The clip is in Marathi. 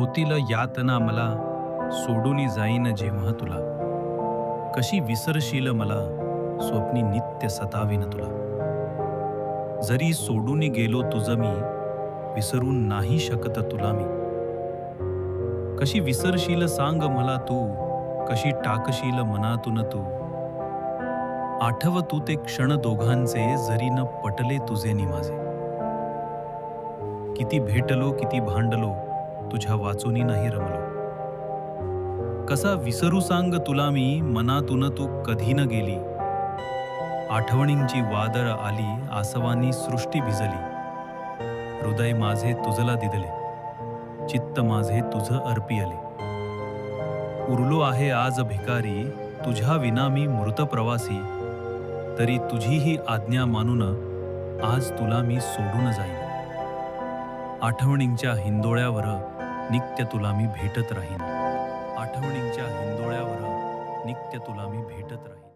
होतील यातना मला सोडून जाईन जेव्हा तुला. कशी विसरशील मला स्वप्नी नित्य सतावीन तुला. जरी सोडून गेलो तुझं मी विसरून नाही शकत तुला मी. कशी विसरशील सांग मला तू कशी टाकशील मनातून तू. आठव तू ते क्षण दोघांचे जरी न पटले तुझे नि माझे. किती भेटलो किती भांडलो तुझ्या वाचूनी नाही रमलो. कसा विसरू सांग तुला मी मनातून तू कधी न गेली. आठवणींची वादळ आली आसवानी सृष्टी भिजली. हृदय माझे तुझला दिदले चित्त माझे तुझ अर्पी आले उरलो आहे आज भिकारी तुझ्या विना मी मृत प्रवासी. तरी तुझी ही आज्ञा मानून आज तुला मी सोडून जाईन. आठवणींच्या हिंदोळ्यावर नित्य तुला मी भेटत राहीन. आठवणींच्या हिंदोळ्यावर नित्य तुला मी भेटत राहीन.